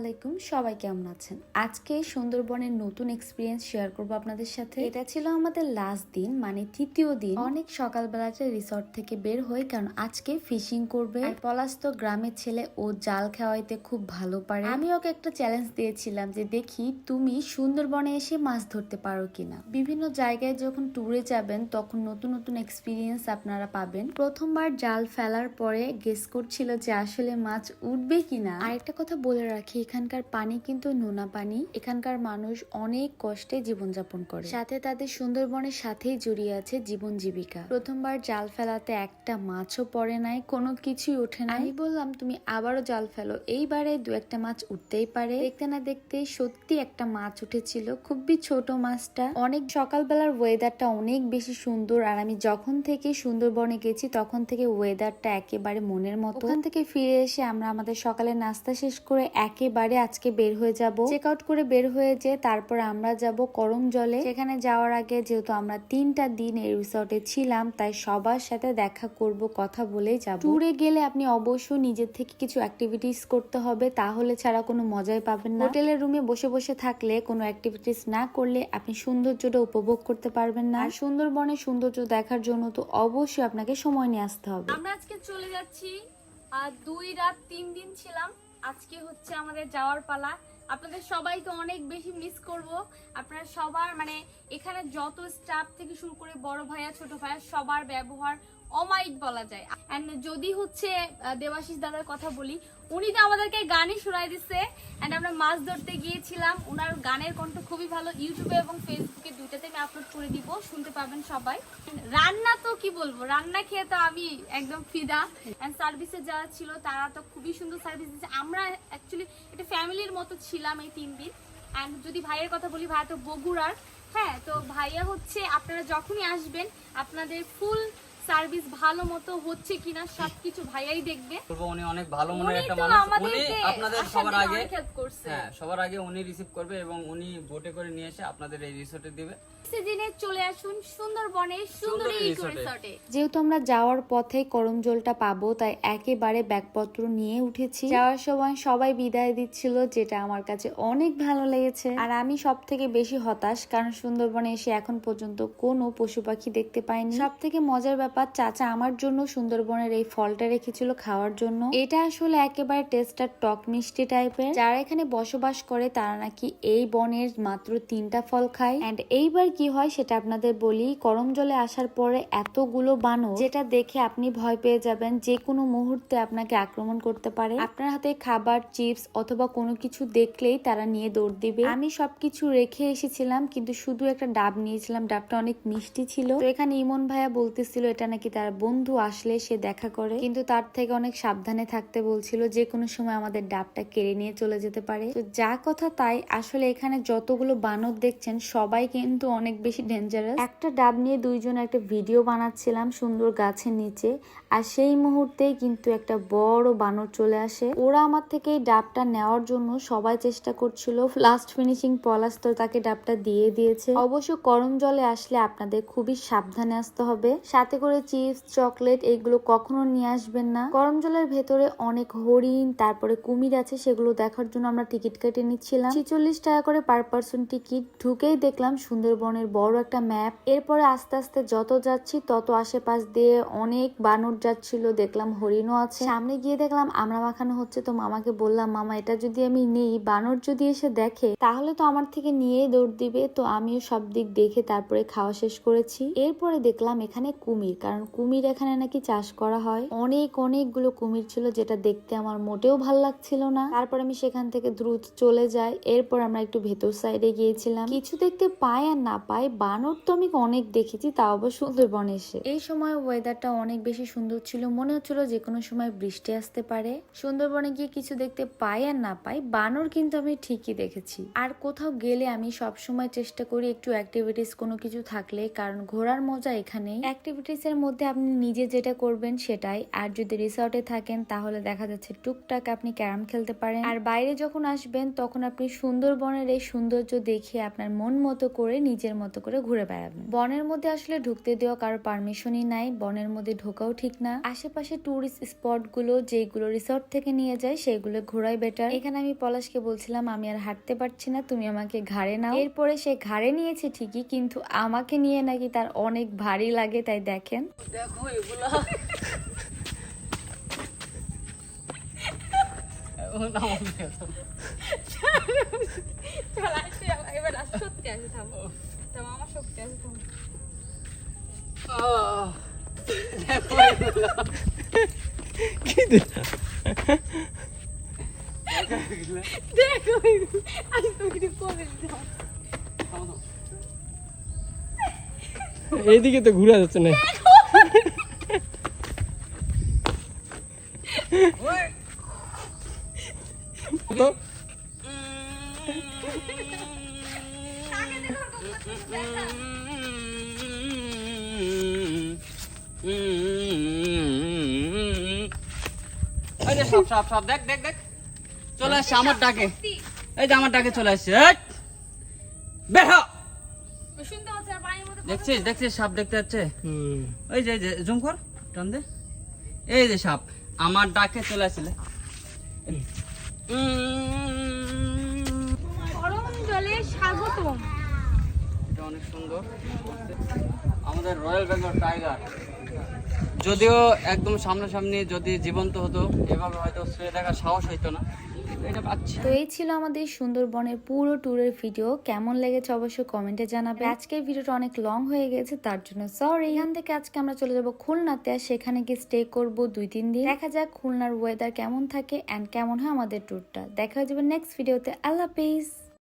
আলাইকুম, সবাই কেমন আছেন? আজকে সুন্দরবনের নতুন এক্সপিরিয়েন্স শেয়ার করব আপনাদের সাথে। এটা ছিল আমাদের লাস্ট দিন মানে তৃতীয় দিন। অনেক সকালবেলাতে রিসর্ট থেকে বের হই, কারণ আজকে ফিশিং করবে। পলাশ তো গ্রামের ছেলে, ও জাল খাওয়াইতে খুব ভালো পারে। আমি ওকে একটা চ্যালেঞ্জ দিয়েছিলাম যে, দেখি, তুমি সুন্দরবনে এসে মাছ ধরতে পারো কিনা? বিভিন্ন জায়গায় যখন ট্যুরে যাবেন, তখন নতুন নতুন এক্সপিরিয়েন্স আপনারা পাবেন। প্রথমবার জাল ফেলার পরে গেস করছিল যে, আসলে মাছ উঠবে কিনা? আর একটা কথা বলে রাখি এখানকার পানি কিন্তু নোনা পানি। এখানকার মানুষ অনেক কষ্টে জীবনযাপন করে। সাথে তাদের সুন্দরবনের সাথেই জড়িয়ে আছে জীবন জীবিকা। প্রথমবার জাল ফেলাতে একটা মাছও পড়ে নাই, কোনো কিছুই ওঠে না আমি বললাম, তুমি আবারও জাল ফেলো। এইবারে দু একটা মাছ উঠতেই পারে। দেখতে না দেখতে সত্যি একটা মাছ উঠেছিল, খুবই ছোট মাছটা। অনেক সকালবেলার ওয়েদারটা অনেক বেশি সুন্দর, আর আমি যখন থেকে সুন্দরবনে গেছি, তখন থেকে ওয়েদারটা একেবারে মনের মতো। ওখান থেকে ফিরে এসে আমরা আমাদের সকালে নাস্তা শেষ করে একেবারে আজকে বের হয়ে যাব। চেক আউট করে বের হয়ে যে তারপর আমরা যাব করম জলে। সেখানে যাওয়ার আগে যেহেতু আমরা তিনটা দিন এই রিসর্টে ছিলাম, তাই সবার সাথে দেখা করব, কথা বলেই যাব। ট্যুরে গেলে আপনি অবশ্যই নিজের থেকে কিছু অ্যাক্টিভিটিস করতে হবে, তাহলে ছাড়া কোনো মজাই পাবেন না। হোটেলের রুমে বসে বসে থাকলে কোনো অ্যাক্টিভিটিস না করলে আপনি সৌন্দর্যটা উপভোগ করতে পারবেন না। আর সুন্দরবনের সৌন্দর্য দেখার জন্য তো অবশ্যই আপনাকে সময় নিয়ে আসতে হবে। আমরা আজকে চলে যাচ্ছি আর দুই রাত তিন দিন ছিলাম। আজকে হচ্ছে আমাদের যাওয়ার পালা। আপনাদের সবাইকে অনেক বেশি মিস করব। আপনারা সবার মানে এখানে যত স্টাফ থেকে শুরু করে বড় ভাইয়া, ছোট ভাইয়া, সবার ব্যবহার অমাইট বলা যায়। এন্ড যদি হচ্ছে দেবাশিস দাদার কথা বলি, উনি তো আমাদেরকে গানই শোনাই দিচ্ছে এন্ড আমরা মাছ ধরতে গিয়েছিলাম ওনার গানের কণ্ঠ খুবই ভালো। ইউটিউবে এবং ফেসবুকে দুইটাতে আমি আপলোড করে দিব, শুনতে পাবেন সবাই। রান্না তো কি বলব, রান্না খেয়ে তো আমি একদম ফিদা। এন্ড সার্ভিসে যারা ছিল, তারা তো খুবই সুন্দর সার্ভিস দিচ্ছে আমরা অ্যাকচুয়ালি একটা ফ্যামিলির মতো ছিলাম এই তিন দিন। অ্যান্ড যদি ভাইয়ের কথা বলি, ভাইয়া তো বগুড়ার। হ্যাঁ তো ভাইয়া হচ্ছে, আপনারা যখনই আসবেন, আপনাদের ফুল সার্ভিস ভালো মতো হচ্ছে কিনা সবকিছু ভাইয়াই দেখবে। করব উনি অনেক ভালো মনের একটা মানুষ। উনি আপনাদের সবার আগে। হ্যাঁ সবার আগে উনি রিসিভ করবে এবং উনি বোটে করে নিয়ে এসে আপনাদের এই রিসোর্টে দিবে। সিজনে চলে আসুন সুন্দরবনের সুন্দরী সুন্দরী ইকো রিসর্টে যেহেতু আমরা যাওয়ার পথে করম জলটা পাবো তাই একেবারে ব্যাগপত্র নিয়ে উঠেছি। যাওয়ার সময় সবাই বিদায় দিচ্ছিল যেটা আমার কাছে অনেক ভালো লেগেছে। আর আমি সব থেকে বেশি হতাশ কারণ সুন্দরবনে এসে এখন পর্যন্ত কোনো পশু পাখি দেখতে পাইনি। সব থেকে মজার ব্যাপার চাচা আমার জন্য সুন্দরবনের এই ফলটা রেখেছিল খাওয়ার জন্য। এটা আসলে একেবারে টেস্টার টক মিষ্টি টাইপের। যারা এখানে বসবাস করে, তারা নাকি এই বনের মাত্র তিনটা ফল খায়। এন্ড এইবার কি হয় সেটা আপনাদের বলি, গরম জলে আসার পরে এতগুলো বানর, যেটা দেখে আপনি ভয় পেয়ে যাবেন যে কোনো মুহূর্তে আপনাকে আক্রমণ করতে পারে। আপনার হাতে খাবার, চিপস অথবা কোনো কিছু দেখলেই তারা নিয়ে দৌড় দিবে। আমি সবকিছু রেখে এসেছিলাম, কিন্তু শুধু একটা ডাব নিয়েছিলাম, ডাবটা অনেক মিষ্টি ছিল। তো এখানে ইমন ভাইয়া বলতেছিল এটা নাকি তার বন্ধু আসলে সে দেখা করে। কিন্তু তার থেকে অনেক সাবধানে থাকতে বলছিল যে কোনো সময় আমাদের ডাবটা কেড়ে নিয়ে চলে যেতে পারে। তো যা কথা তাই, আসলে এখানে যতগুলো বানর দেখছেন, সবাই কিন্তু অনেক বেশি ডেঞ্জারাস একটা ডাব নিয়ে দুইজন একটা ভিডিও বানাচ্ছিলাম সুন্দর গাছের নিচে, আর সেই মুহূর্তেই কিন্তু একটা বড় বানর চলে আসে। ওরা আমার থেকে এই ডাবটা নেওয়ার জন্য সবাই চেষ্টা করছিল। লাস্ট ফিনিশিং পলাশ তো তাকে ডাবটা দিয়ে দিয়েছে। অবশ্য গরম জলে আসলে আপনাদের খুবই সাবধানে আসতে হবে। সাথে করে চিপস, চকলেট এগুলো কখনো নিয়ে আসবেন না। গরম জলের ভেতরে অনেক হরিণ, তারপরে কুমির আছে, সেগুলো দেখার জন্য আমরা টিকিট কেটে নিচ্ছিলাম। ছিচল্লিশ টাকা করে পার পার্সন টিকিট। ঢুকেই দেখলাম সুন্দরবনের বড় একটা ম্যাপ। এরপরে আস্তে আস্তে যত যাচ্ছি, তত আশেপাশ দিয়ে অনেক বানর যাচ্ছিল, দেখলাম হরিণও আছে। সামনে গিয়ে দেখলাম আমরা মাখানো হচ্ছে, তো মামাকে বললাম, মামা, এটা যদি আমি নেই, বানর যদি এসে দেখে, তাহলে তো আমার থেকে নিয়েই দৌড় দিবে। তো আমিও সব দিক দেখে তারপরে খাওয়া শেষ করেছি। এরপরে দেখলাম এখানে কুমির। কারণ কুমির এখানে নাকি চাষ করা হয়। অনেক, অনেকগুলো কুমির ছিল যেটা দেখতে আমার মোটেও ভালো লাগছিল না। তারপর আমি সেখান থেকে দ্রুত চলে যাই। এরপর আমরা একটু ভেতর সাইডে গিয়েছিলাম। কিছু দেখতে পাই আর না পাই, বানর তো আমি অনেক দেখেছি তাও আবার সুন্দরবনে এসে। এই সময় ওয়েদারটা অনেক বেশি সুন্দর ছিল। মনে হচ্ছিল যে কোনো সময় বৃষ্টি আসতে পারে। সুন্দরবনে গিয়ে কিছু দেখতে পাই আর না পাই, বানর কিন্তু আমি ঠিকই দেখেছি। আর কোথাও গেলে আমি সব সময় চেষ্টা করি একটু অ্যাক্টিভিটিস কোনো কিছু থাকলে, কারণ ঘোরার মজা এখানেই। অ্যাক্টিভিটিস এর মধ্যে আপনি নিজে যেটা করবেন সেটাই। আর যদি রিসর্টে থাকেন, তাহলে দেখা যাচ্ছে টুকটাক আপনি ক্যারাম খেলতে পারেন। আর বাইরে যখন আসবেন, তখন আপনি সুন্দরবনের এই সৌন্দর্য দেখে আপনার মন মতো করে, নিজের মতো করে ঘুরে বেড়াবেন। বনের মধ্যে আসলে ঢুকতে দেওয়া কারও পারমিশনই নাই, বনের মধ্যে ঢোকাও ঠিক না। আশেপাশে টুরিস্ট স্পটগুলো যেগুলো রিসর্ট থেকে নিয়ে যায়, সেগুলো ঘোরাই বেটার এখানে আমি পলাশকে বলছিলাম, আমি আর হাঁটতে পারছি না, তুমি আমাকে ঘাড়ে নাও। এরপরে সে ঘাড়ে নিয়েছে ঠিকই, কিন্তু আমাকে নিয়ে নাকি তার অনেক ভারী লাগে, তাই দেখেন। দেখো এগুলা এখন আমাকে এত- চল আসি এবার আর সত্যি আসি থামো থামো আমার শক্তি আছে থামো আহ, দেখো এগুলা। দেখো আজ করে দাও থামো, থামো। এইদিকে তো ঘুরা যাচ্ছে না ওই। তো? এই যে সাপ সাপ সাপ দেখ দেখ দেখ। চলে আসছে আমার ডাকে। এই যে আমার ডাকে চলে আসছে! বের হ! দেখছিস দেখছিস সাপ দেখতে যাচ্ছে? ওই যে জুম কর টান দে। এই যে সাপ আমার ডাকে চলে আসলে গরম জলে স্বাগতম এটা অনেক সুন্দর। আমাদের রয়্যাল বেঙ্গল টাইগার। যদিও একদম সামনাসামনি যদি জীবন্ত হতো, এভাবে হয়তো শুয়ে দেখার সাহস হইতো না। এটা পাচ্ছি। তো এই ছিল আমাদের সুন্দরবনের পুরো ট্যুরের ভিডিও। কেমন লেগেছে অবশ্যই কমেন্টে জানাবে আজকের ভিডিওটা অনেক লং হয়ে গেছে, তার জন্য সরি এখান থেকে আজকে আমরা চলে যাব খুলনাতে আর সেখানে গিয়ে স্টে করব দুই, তিন দিন। দেখা যাক খুলনার ওয়েদার কেমন থাকে অ্যান্ড কেমন হয় আমাদের ট্যুরটা দেখা হয়ে যাবে নেক্সট ভিডিওতে আল্লাহ হাফিজ।